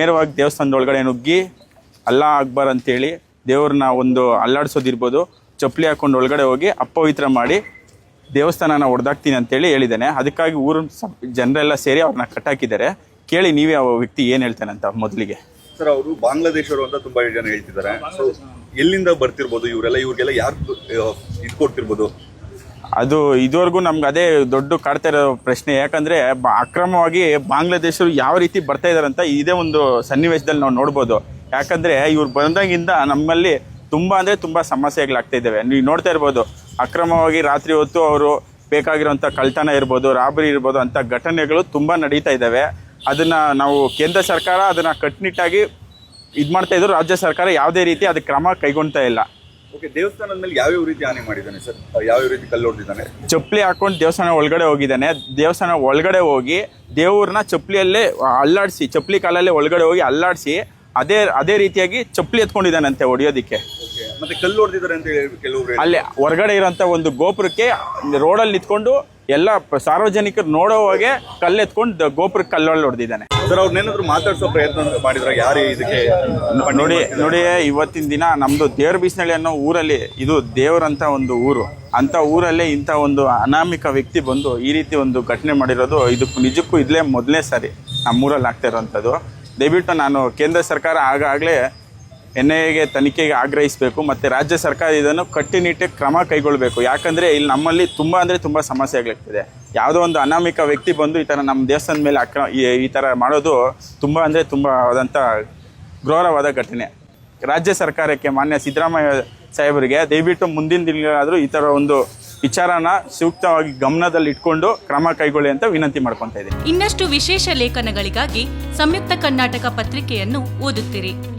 ನೇರವಾಗಿ ದೇವಸ್ಥಾನದ ಒಳಗಡೆ ನುಗ್ಗಿ ಅಲ್ಲಾ ಅಕ್ಬರ್ ಅಂತೇಳಿ ದೇವ್ರನ್ನ ಒಂದು ಅಲ್ಲಾಡಿಸೋದಿರ್ಬೋದು, ಚಪ್ಪಲಿ ಹಾಕೊಂಡು ಒಳಗಡೆ ಹೋಗಿ ಅಪವಿತ್ರ ಮಾಡಿ ದೇವಸ್ಥಾನನ ಹೊಡೆದಾಕ್ತೀನಿ ಅಂತೇಳಿ ಹೇಳಿದ್ದಾನೆ. ಅದಕ್ಕಾಗಿ ಊರಿನ ಜನರೆಲ್ಲ ಸೇರಿ ಅವ್ರನ್ನ ಕಟ್ಟಾಕಿದ್ದಾರೆ. ಕೇಳಿ ನೀವೇ ಆ ವ್ಯಕ್ತಿ ಏನು ಹೇಳ್ತಾನೆ ಅಂತ ಮೊದಲಿಗೆ. ಸರ್, ಅವರು ಬಾಂಗ್ಲಾದೇಶರು ಅಂತ ತುಂಬಾ ಜನ ಹೇಳ್ತಿದ್ದಾರೆ. ಎಲ್ಲಿಂದ ಬರ್ತಿರ್ಬೋದು ಇವರೆಲ್ಲ? ಇವ್ರಿಗೆಲ್ಲ ಯಾರು ಇದು ಕೊಡ್ತಿರ್ಬೋದು ಅದು ಇದುವರೆಗೂ ನಮ್ಗೆ ಅದೇ ದೊಡ್ಡ ಕಾಡ್ತಾ ಇರೋ ಪ್ರಶ್ನೆ. ಯಾಕಂದ್ರೆ ಅಕ್ರಮವಾಗಿ ಬಾಂಗ್ಲಾದೇಶರು ಯಾವ ರೀತಿ ಬರ್ತಾ ಇದ್ದಾರೆ ಅಂತ ಇದೇ ಒಂದು ಸನ್ನಿವೇಶದಲ್ಲಿ ನಾವು ನೋಡ್ಬೋದು. ಯಾಕಂದ್ರೆ ಇವ್ರು ಬಂದಾಗಿಂದ ನಮ್ಮಲ್ಲಿ ತುಂಬಾ ಅಂದ್ರೆ ತುಂಬಾ ಸಮಸ್ಯೆಗಳಾಗ್ತಾ ಇದ್ದಾವೆ ನೀವು ನೋಡ್ತಾ ಇರ್ಬೋದು, ಅಕ್ರಮವಾಗಿ ರಾತ್ರಿ ಹೊತ್ತು ಅವರು ಬೇಕಾಗಿರೋಂಥ ಕಳ್ತನ ಇರ್ಬೋದು, ರಾಬರಿ ಇರ್ಬೋದು ಅಂತ ಘಟನೆಗಳು ತುಂಬಾ ನಡೀತಾ ಇದ್ದಾವೆ ಅದನ್ನ ನಾವು ಕೇಂದ್ರ ಸರ್ಕಾರ ಅದನ್ನ ಕಟ್ಟುನಿಟ್ಟಾಗಿ ಇದು ಮಾಡ್ತಾ ಇದ್ರು, ರಾಜ್ಯ ಸರ್ಕಾರ ಯಾವುದೇ ರೀತಿ ಅದಕ್ಕೆ ಕ್ರಮ ಕೈಗೊಳ್ತಾ ಇಲ್ಲ. ಓಕೆ ದೇವಸ್ಥಾನದ ಮೇಲೆ ಯಾವ್ಯಾವ ರೀತಿ ಹಾನಿ ಮಾಡಿದ್ದಾನೆ ಸರ್? ಯಾವ್ಯಾವ ರೀತಿ ಕಲ್ಲು ಹೊಡೆದಿದ್ದಾನೆ? ಚಪ್ಪಲಿ ಹಾಕೊಂಡು ದೇವಸ್ಥಾನ ಒಳಗಡೆ ಹೋಗಿದ್ದಾನೆ. ದೇವಸ್ಥಾನ ಒಳಗಡೆ ಹೋಗಿ ದೇವ್ರನ್ನ ಚಪ್ಪಲಿಯಲ್ಲೇ ಅಲ್ಲಾಡಿಸಿ ಚಪ್ಪಲಿ ಕಾಲಲ್ಲೇ ಒಳಗಡೆ ಹೋಗಿ ಅಲ್ಲಾಡಿಸಿ ಅದೇ ಅದೇ ರೀತಿಯಾಗಿ ಚಪ್ಪಲಿ ಎತ್ಕೊಂಡಿದ್ದಾನಂತೆ ಹೊಡಿಯೋದಿಕ್ಕೆ. ಓಕೆ ಮತ್ತೆ ಕಲ್ಲು ಹೊಡೆದಿದ್ದಾರೆ ಅಂತ ಹೇಳಿ ಕೆಲವರು. ಅಲ್ಲಿ ಹೊರಗಡೆ ಇರೋಂಥ ಒಂದು ಗೋಪುರಕ್ಕೆ ರೋಡಲ್ಲಿ ನಿಂತ್ಕೊಂಡು ಎಲ್ಲ ಸಾರ್ವಜನಿಕರು ಸಾರ್ವಜನಿಕರು ನೋಡೋವಾಗೆ ಕಲ್ಲೆತ್ಕೊಂಡು ಗೋಪುರಕ್ಕೆ ಕಲ್ಲಲ್ಲಿ ಹೊಡೆದಿದ್ದಾನೆ. ಸರ್ ಅವ್ರನ್ನೇನಾದ್ರು ಮಾತಾಡ್ಸೋ ಪ್ರಯತ್ನ ಮಾಡಿದ್ರ? ಯಾರು ಇದಕ್ಕೆ ನೋಡಿ ನೋಡಿ ಇವತ್ತಿನ ದಿನ ನಮ್ಮದು ದೇವ್ರ ಬೀಸ್ನಳ್ಳಿ ಅನ್ನೋ ಊರಲ್ಲಿ ಇದು ದೇವರಂತ ಒಂದು ಊರು. ಅಂತ ಊರಲ್ಲೇ ಇಂಥ ಒಂದು ಅನಾಮಿಕ ವ್ಯಕ್ತಿ ಬಂದು ಈ ರೀತಿ ಒಂದು ಘಟನೆ ಮಾಡಿರೋದು ಇದಕ್ಕೂ ನಿಜಕ್ಕೂ ಇದ್ಲೇ ಮೊದಲನೇ ಸಾರಿ. ನಮ್ಮೂರಲ್ಲಿ ಆಗ್ತಾ ಇರೋವಂಥದ್ದು ದಯವಿಟ್ಟು ನಾನು ಕೇಂದ್ರ ಸರ್ಕಾರ ಆಗಾಗಲೇ ಎನ್ ಐ ಎಗೆ ತನಿಖೆಗೆ ಆಗ್ರಹಿಸಬೇಕು ಮತ್ತು ರಾಜ್ಯ ಸರ್ಕಾರ ಇದನ್ನು ಕಟ್ಟುನಿಟ್ಟಿಗೆ ಕ್ರಮ ಕೈಗೊಳ್ಳಬೇಕು. ಯಾಕಂದರೆ ಇಲ್ಲಿ ನಮ್ಮಲ್ಲಿ ತುಂಬ ಅಂದರೆ ತುಂಬ ಸಮಸ್ಯೆ ಸಮಸ್ಯೆಗಳಾಗ್ತಿದೆ ಯಾವುದೋ ಒಂದು ಅನಾಮಿಕ ವ್ಯಕ್ತಿ ಬಂದು ಈ ಥರ ನಮ್ಮ ದೇವಸ್ಥಾನದ ಮೇಲೆ ಅಕ್ರ ಈ- ಈ ಥರ ಮಾಡೋದು ತುಂಬ ಅಂದರೆ ತುಂಬ ಆದಂಥ ಘೋರವಾದ ಘಟನೆ. ರಾಜ್ಯ ಸರ್ಕಾರಕ್ಕೆ ಮಾನ್ಯ ಸಿದ್ದರಾಮಯ್ಯ ಸಾಹೇಬರಿಗೆ ದಯವಿಟ್ಟು ಮುಂದಿನ ದಿನಗಳಾದರೂ ಈ ಥರ ಒಂದು ವಿಚಾರನ ಸೂಕ್ತವಾಗಿ ಗಮನದಲ್ಲಿ ಇಟ್ಕೊಂಡು ಕ್ರಮ ಕೈಗೊಳ್ಳಿ ಅಂತ ವಿನಂತಿ ಮಾಡ್ಕೊತಾ ಇದೆ ಇನ್ನಷ್ಟು ವಿಶೇಷ ಲೇಖನಗಳಿಗಾಗಿ ಸಂಯುಕ್ತ ಕರ್ನಾಟಕ ಪತ್ರಿಕೆಯನ್ನು ಓದುತ್ತಿರಿ.